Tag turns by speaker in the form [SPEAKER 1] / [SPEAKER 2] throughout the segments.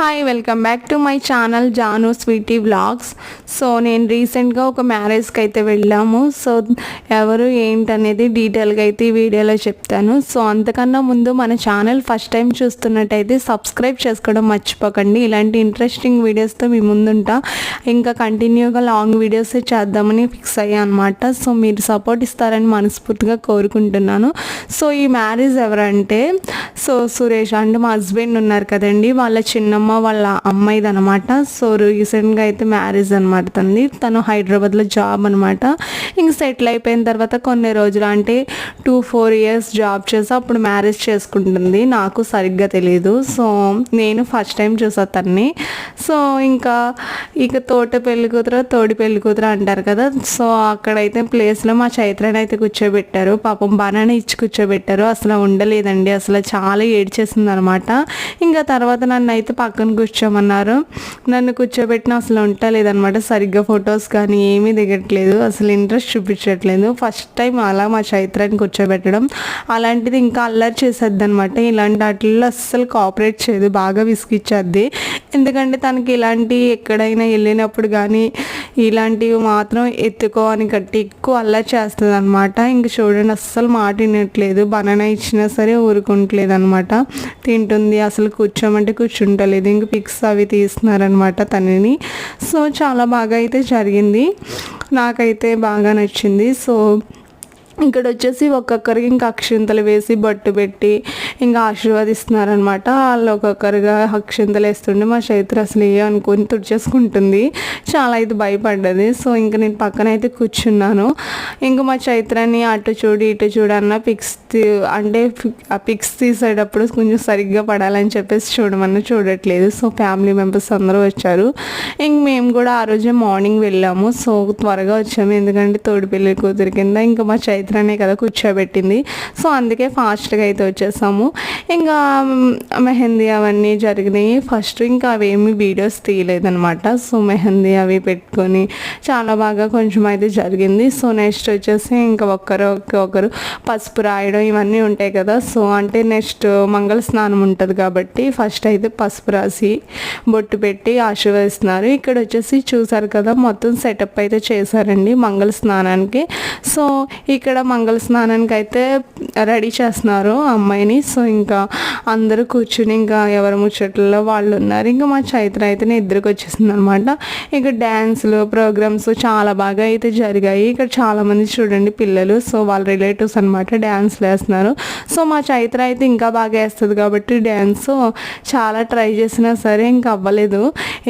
[SPEAKER 1] Hi welcome back to my channel Janu sweetie vlogs so నేను రీసెంట్గా ఒక మ్యారేజ్కి అయితే వెళ్ళాము. సో ఎవరు ఏంటనేది డీటెయిల్గా అయితే ఈ వీడియోలో చెప్తాను. సో అంతకన్నా ముందు మన ఛానల్ ఫస్ట్ టైం చూస్తున్నట్టయితే సబ్స్క్రైబ్ చేసుకోవడం మర్చిపోకండి. ఇలాంటి ఇంట్రెస్టింగ్ వీడియోస్తో మీ ముందుంటా. ఇంకా కంటిన్యూగా లాంగ్ వీడియోస్ చేద్దామని ఫిక్స్ అయ్యా అనమాట సో మీరు సపోర్ట్ ఇస్తారని మనస్ఫూర్తిగా కోరుకుంటున్నాను. సో ఈ మ్యారేజ్ ఎవరంటే సో సురేష్ అంటే మా హస్బెండ్ ఉన్నారు కదండి. వాళ్ళ చిన్నమ్మ వాళ్ళ అమ్మాయిది అనమాట సో రీసెంట్గా అయితే మ్యారేజ్ అనమాట తనది. తను హైదరాబాద్లో జాబ్ అనమాట ఇంక సెటిల్ అయిపోయిన తర్వాత కొన్ని రోజులు అంటే టూ ఫోర్ ఇయర్స్ జాబ్ చేసి అప్పుడు మ్యారేజ్ చేసుకుంటుంది. నాకు సరిగ్గా తెలియదు సో నేను ఫస్ట్ టైం చూసా తన్ని. సో ఇంకా ఇక తోట పెళ్ళి కూతురు తోడి పెళ్ళి కూతురు అంటారు కదా. సో అక్కడైతే ప్లేస్లో మా చైత్రని అయితే కూర్చోబెట్టారు. పాపం బనానా ఇచ్చి కూర్చోబెట్టారు. అసలు ఉండలేదండి. అసలు చాలా ఏడ్చేసింది అనమాట ఇంకా తర్వాత నన్ను అయితే పక్కన కూర్చోమన్నారు. నన్ను కూర్చోబెట్టిన అసలు ఉండలేదన్నమాట సరిగ్గా ఫొటోస్ కానీ ఏమీ దిగట్లేదు. అసలు ఇంట్రెస్ట్ చూపించట్లేదు. ఫస్ట్ టైం అలా మా చైత్రాన్ని కూర్చోబెట్టడం. అలాంటిది ఇంకా అల్లరి చేసేది అనమాట ఇలాంటి వాటిల్లో అస్సలు కోఆపరేట్ చేయదు. బాగా విసిగిచ్చేది ఎందుకంటే తనకి ఇలాంటి ఎక్కడైనా వెళ్ళినప్పుడు కానీ ఇలాంటివి మాత్రం ఎత్తుకో అని గట్టి ఎక్కువ అల్లరి చేస్తుంది అనమాట ఇంక చూడండి అస్సలు మాట వినట్లేదు. బనానా ఇచ్చినా సరే ఊరుకుంటలేదు అనమాట తింటుంది అసలు కూర్చోమంటే కూర్చుంటలేదు. ఇంక పిక్స్ అవి తీస్తున్నారనమాట తనని. సో చాలా బాగా అయితే జరిగింది. నాకైతే బాగా నచ్చింది. సో ఇక్కడ వచ్చేసి ఒక్కొక్కరికి ఇంకా అక్షింతలు వేసి బట్టు పెట్టి ఇంకా ఆశీర్వదిస్తున్నారనమాట వాళ్ళు ఒక్కొక్కరిగా అక్షింతలు వేస్తుండే మా చైత్ర అసలు ఏ అనుకొని తుడిచేసుకుంటుంది. చాలా అయితే భయపడ్డది. సో ఇంకా నేను పక్కన అయితే కూర్చున్నాను. ఇంకా మా చైత్రాన్ని అటు చూడు ఇటు చూడు అన్న పిక్స్ అంటే ఆ పిక్స్ తీసేటప్పుడు కొంచెం సరిగ్గా పడాలని చెప్పేసి చూడమన్నా చూడట్లేదు. సో ఫ్యామిలీ మెంబర్స్ అందరూ వచ్చారు. ఇంక మేము కూడా ఆ రోజే మార్నింగ్ వెళ్ళాము. సో త్వరగా వచ్చాము. ఎందుకంటే తోడు పిల్లల కూతురు కింద ఇంకా మా చైత్ర చైత్రనే కదా కూర్చోబెట్టింది. సో అందుకే ఫాస్ట్గా అయితే వచ్చేసాము. ఇంకా మెహందీ అవన్నీ జరిగినాయి. ఫస్ట్ ఇంకా అవేమి వీడియోస్ తీయలేదనమాట సో మెహందీ అవి పెట్టుకొని చాలా బాగా కొంచెం అయితే జరిగింది. సో నెక్స్ట్ వచ్చేసి ఇంకా ఒక్కరు ఒకరు పసుపు రాయడం ఇవన్నీ ఉంటాయి కదా. సో అంటే నెక్స్ట్ మంగళ స్నానం ఉంటుంది కాబట్టి ఫస్ట్ అయితే పసుపు రాసి బొట్టు పెట్టి ఆశీర్వదిస్తున్నారు. ఇక్కడ వచ్చేసి చూసారు కదా మొత్తం సెటప్ అయితే చేశారండి మంగళ స్నానానికి. సో ఇక్కడ మంగళ స్నానానికి అయితే రెడీ చేస్తున్నారు అమ్మాయిని. సో ఇంకా అందరూ కూర్చుని ఇంకా ఎవరి ముచ్చట్లలో వాళ్ళు ఉన్నారు. ఇంకా మా చైత్ర అయితే నిద్రకు వచ్చేసింది అనమాట ఇక డ్యాన్స్లు ప్రోగ్రామ్స్ చాలా బాగా అయితే జరిగాయి. ఇక్కడ చాలామంది చూడండి పిల్లలు సో వాళ్ళ రిలేటివ్స్ అనమాట డ్యాన్స్లు వేస్తున్నారు. సో మా చైత్ర అయితే ఇంకా బాగా వేస్తుంది కాబట్టి డ్యాన్స్ చాలా ట్రై చేసినా సరే ఇంకా అవ్వలేదు.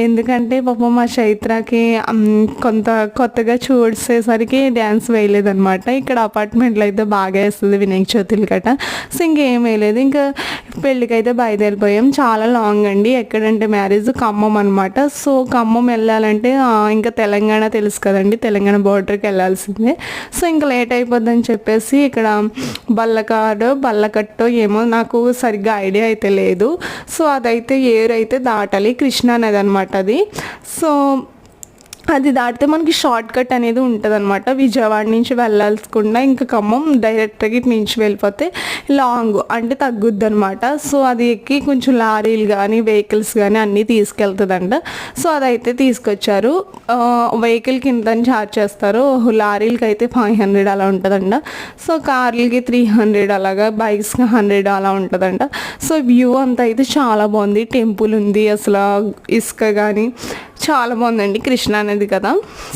[SPEAKER 1] ఎందుకంటే పాపం మా చైత్రకి కొంత కొత్తగా చూసేసరికి డ్యాన్స్ వేయలేదన్నమాట. ఇక్కడ అపార్ట్మెంట్లో అయితే బాగా వేస్తుంది వినాయక చవితులు గట సో ఇంకేం వేయలేదు. ఇంకా పెళ్ళికి అయితే బయలుదేరిపోయాం. చాలా లాంగ్ అండి. ఎక్కడంటే మ్యారేజ్ ఖమ్మం అనమాట సో ఖమ్మం వెళ్ళాలంటే ఇంకా తెలంగాణ తెలుసు కదండి. తెలంగాణ బోర్డర్కి వెళ్ళాల్సిందే. సో ఇంకా లేట్ అయిపోద్దని చెప్పేసి ఇక్కడ బల్లకాడు బల్లకట్టు ఏమో నాకు సరిగ్గా ఐడియా అయితే లేదు. సో అదైతే ఏరు అయితే దాటాలి. కృష్ణా నది అనమాట అది. సో అది దాటితే మనకి షార్ట్ కట్ అనేది ఉంటుంది అనమాట విజయవాడ నుంచి వెళ్ళాల్సుకుండా ఇంకా ఖమ్మం డైరెక్ట్గా ఇటు నుంచి వెళ్ళిపోతే లాంగ్ అంటే తగ్గుద్ది అనమాట సో అది ఎక్కి కొంచెం లారీలు కానీ వెహికల్స్ కానీ అన్నీ తీసుకెళ్తుందంట. సో అదైతే తీసుకొచ్చారు. వెహికల్కి ఇంత ఛార్జ్ చేస్తారు లారీలకి అయితే ఫైవ్ హండ్రెడ్ అలా ఉంటుందంట. సో కార్లకి త్రీ హండ్రెడ్ అలాగా బైక్స్కి హండ్రెడ్ అలా ఉంటుందంట. సో వ్యూ అంతా అయితే చాలా బాగుంది. టెంపుల్ ఉంది అసలు ఇసుక కానీ చాలా బాగుందండి కృష్ణ అనేది కదా.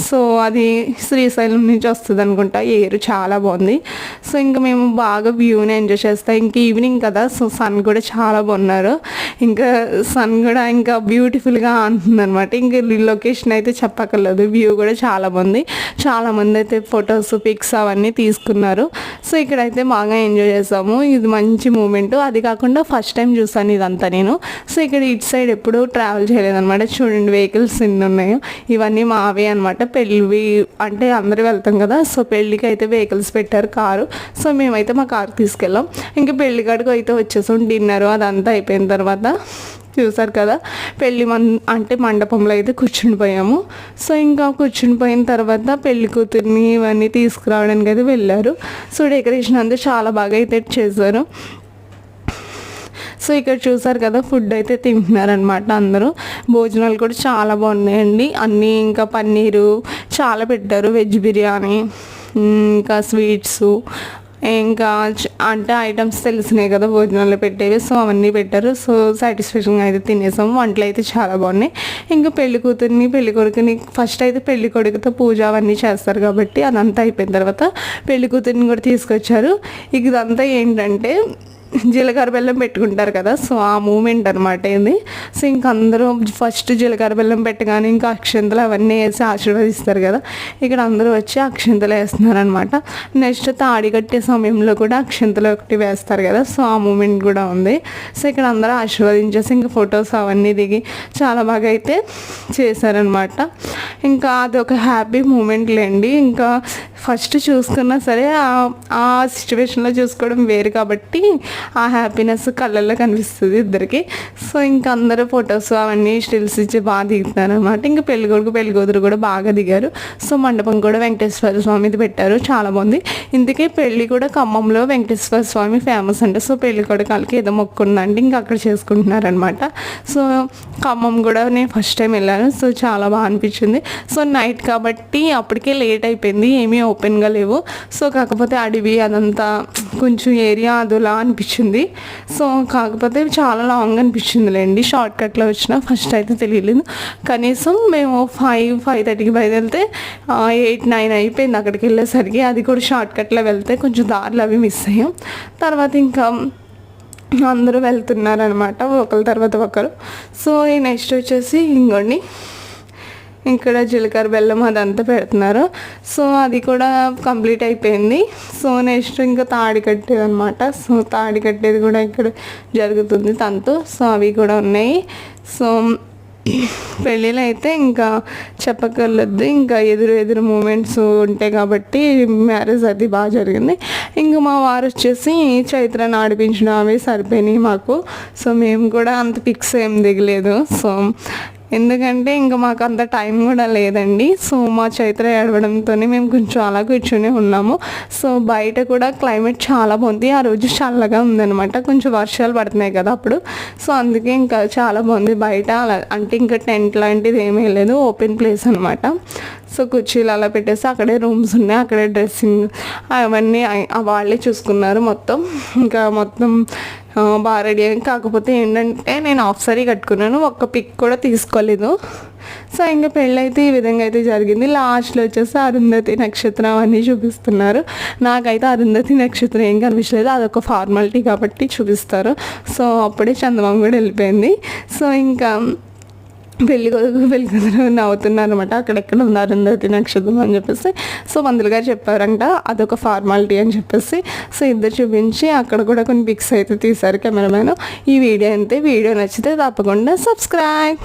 [SPEAKER 1] సో అది శ్రీశైలం నుంచి వస్తుంది అనుకుంటా. ఏరు చాలా బాగుంది. సో ఇంకా మేము బాగా వ్యూని ఎంజాయ్ చేస్తాం. ఇంకా ఈవినింగ్ కదా సో సన్ కూడా చాలా బాగున్నారు. ఇంకా సన్ కూడా ఇంకా బ్యూటిఫుల్గా అంటుందన్నమాట ఇంకా లొకేషన్ అయితే చెప్పక్కర్లేదు. వ్యూ కూడా చాలా బాగుంది. చాలా మంది అయితే ఫొటోస్ పిక్స్ అవన్నీ తీసుకున్నారు. సో ఇక్కడైతే బాగా ఎంజాయ్ చేసాము. ఇది మంచి మూమెంట్. అది కాకుండా ఫస్ట్ టైం చూసాను ఇదంతా నేను. సో ఇక్కడ ఇటు సైడ్ ఎప్పుడూ ట్రావెల్ చేయలేదన్నమాట. చూడండి వెహికల్స్ ఎన్ని ఉన్నాయో ఇవన్నీ మావే అనమాట పెళ్ళి అంటే అందరూ వెళ్తాం కదా సో పెళ్ళికి అయితే వెహికల్స్ పెట్టారు కారు. సో మేమైతే మా కారు తీసుకెళ్ళాం. ఇంకా పెళ్ళి కాడికి అయితే వచ్చేసాం. డిన్నర్ అదంతా అయిపోయిన తర్వాత చూసారు కదా పెళ్ళి మన్ అంటే మండపంలో అయితే కూర్చుని పోయాము. సో ఇంకా కూర్చుని పోయిన తర్వాత పెళ్ళి కూతుర్ని ఇవన్నీ తీసుకురావడానికి అయితే వెళ్ళారు. సో డెకరేషన్ అంతా చాలా బాగా అయితే చేశారు. సో ఇక్కడ చూసారు కదా ఫుడ్ అయితే తింటున్నారనమాట అందరూ. భోజనాలు కూడా చాలా బాగున్నాయండి. అన్నీ ఇంకా పన్నీరు చాలా పెట్టారు వెజ్ బిర్యానీ ఇంకా స్వీట్స్ ఇంకా అంటే ఐటమ్స్ తెలిసినాయి కదా భోజనాలు పెట్టేవి. సో అవన్నీ పెట్టారు. సో సాటిస్ఫాక్షన్గా అయితే తినేసాము. వంటలు అయితే చాలా బాగున్నాయి. ఇంకా పెళ్ళి కూతుర్ని పెళ్ళి కొడుకుని ఫస్ట్ అయితే పెళ్ళి కొడుకుతో పూజ అవన్నీ చేస్తారు కాబట్టి అదంతా అయిపోయిన తర్వాత పెళ్ళి కూతుర్ని కూడా తీసుకొచ్చారు. ఇక ఇదంతా ఏంటంటే జీలకర్ర బెల్లం పెట్టుకుంటారు కదా సో ఆ మూమెంట్ అనమాట ఇది సో ఇంక అందరూ ఫస్ట్ జీలకర్ర బెల్లం పెట్టగానే ఇంకా అక్షంతలు అవన్నీ వేసి ఆశీర్వదిస్తారు కదా ఇక్కడ అందరూ వచ్చి అక్షంతలు వేస్తున్నారు అనమాట నెక్స్ట్ తాడి కట్టే సమయంలో కూడా అక్షంతలు ఒకటి వేస్తారు కదా సో ఆ మూమెంట్ కూడా ఉంది. సో ఇక్కడ అందరూ ఆశీర్వదించేసి ఇంకా ఫొటోస్ అవన్నీ దిగి చాలా బాగా అయితే చేశారనమాట ఇంకా అది ఒక హ్యాపీ మూమెంట్ లేండి. ఇంకా ఫస్ట్ చూసుకున్నా సరే ఆ- ఆ సిచ్యువేషన్లో చూసుకోవడం వేరు కాబట్టి ఆ హ్యాపీనెస్ కళ్ళల్లో కనిపిస్తుంది ఇద్దరికి. సో ఇంకా అందరూ ఫొటోస్ అవన్నీ స్టిల్స్ ఇచ్చి బాగా దిగుతున్నారు అనమాట ఇంకా పెళ్ళి కొడుకు పెళ్ళి కూతురు కూడా బాగా దిగారు. సో మండపం కూడా వెంకటేశ్వర స్వామిది పెట్టారు. చాలా బాగుంది. ఇందుకే పెళ్ళి కూడా ఖమ్మంలో వెంకటేశ్వర స్వామి ఫేమస్ అంటే. సో పెళ్ళి కొడుకు వాళ్ళకి ఏదో మొక్కుందండి ఇంకా అక్కడ చేసుకుంటున్నారనమాట సో ఖమ్మం కూడా నేను ఫస్ట్ టైం వెళ్ళాను. సో చాలా బాగా అనిపించింది. సో నైట్ కాబట్టి అప్పటికే లేట్ అయిపోయింది. ఏమీ ఓపెన్గా లేవు. సో కాకపోతే అడవి అదంతా కొంచెం ఏరియా అదోలా అనిపించింది సో కాకపోతే చాలా లాంగ్ అనిపించిందిలేండి. షార్ట్ కట్లో వచ్చిన ఫస్ట్ అయితే తెలియలేదు. కనీసం మేము ఫైవ్ ఫైవ్ థర్టీకి బయలుదేరితే ఎయిట్ నైన్ అయిపోయింది అక్కడికి వెళ్ళేసరికి. అది కూడా షార్ట్ కట్లో వెళ్తే కొంచెం దారులు అవి మిస్ అయ్యాం. తర్వాత ఇంకా అందరూ వెళ్తున్నారనమాట ఒకరి తర్వాత ఒకరు. సో ఈ నెక్స్ట్ వచ్చేసి ఇంకోండి. ఇక్కడ జీలకర్ర బెల్లం అదంతా పెడుతున్నారు. సో అది కూడా కంప్లీట్ అయిపోయింది. సో నెక్స్ట్ ఇంకా తాడి కట్టేది అనమాట సో తాడి కట్టేది కూడా ఇక్కడ జరుగుతుంది తనతో సో అవి కూడా ఉన్నాయి. సో పెళ్ళిలో అయితే ఇంకా చెప్పగలదు ఇంకా ఎదురు ఎదురు మూమెంట్స్ ఉంటాయి కాబట్టి మ్యారేజ్ అది బాగా జరిగింది. ఇంకా మా వారు వచ్చేసి చైత్రాన్ని ఆడిపించడం అవి సరిపోయినాయి మాకు. సో మేము కూడా అంత పిక్స్ ఏం దిగలేదు. సో ఎందుకంటే ఇంకా మాకు అంత టైం కూడా లేదండి. సో మా చైత్ర ఏడవడంతోనే మేము కొంచెం అలా కూర్చొని ఉన్నాము. సో బయట కూడా క్లైమేట్ చాలా బాగుంది. ఆ రోజు చల్లగా ఉందన్నమాట. కొంచెం వర్షాలు పడుతున్నాయి కదా అప్పుడు. సో అందుకే ఇంకా చాలా బాగుంది. బయట అలా అంటే ఇంకా టెంట్ లాంటిది ఏమీ లేదు. ఓపెన్ ప్లేస్ అనమాట సో కుర్చీలు అలా పెట్టేసి అక్కడే రూమ్స్ ఉన్నాయి. అక్కడే డ్రెస్సింగ్ అవన్నీ ఆ- వాళ్ళే చూసుకున్నారు మొత్తం. ఇంకా మొత్తం బాగా రెడీ అయ్యాను. కాకపోతే ఏంటంటే నేను ఆఫ్ సారీ కట్టుకున్నాను. ఒక్క పిక్ కూడా తీసుకోలేదు. సో ఇంకా పెళ్ళైతే ఈ విధంగా అయితే జరిగింది. లాస్ట్లో వచ్చేసి అరుంధతి నక్షత్రం అన్నీ చూపిస్తున్నారు. నాకైతే అరుంధతి నక్షత్రం ఏం కనిపించలేదు. అదొక ఫార్మాలిటీ కాబట్టి చూపిస్తారు. సో అప్పుడే చందమామ కూడా వెళ్ళిపోయింది. సో ఇంకా పెళ్ళి కొడుకు పెళ్ళి కూతురు నవ్వుతున్నారనమాట అక్కడెక్కడ ఉంది అరుంధతి నక్షత్రం అని చెప్పేసి. సో మందులు గారు చెప్పారంట అదొక ఫార్మాలిటీ అని చెప్పేసి. సో ఇద్దరు చూపించి అక్కడ కూడా కొన్ని పిక్స్ అయితే తీశారు కెమెరామెన్ ఈ వీడియో అంతే వీడియో నచ్చితే తప్పకుండా సబ్స్క్రైబ్.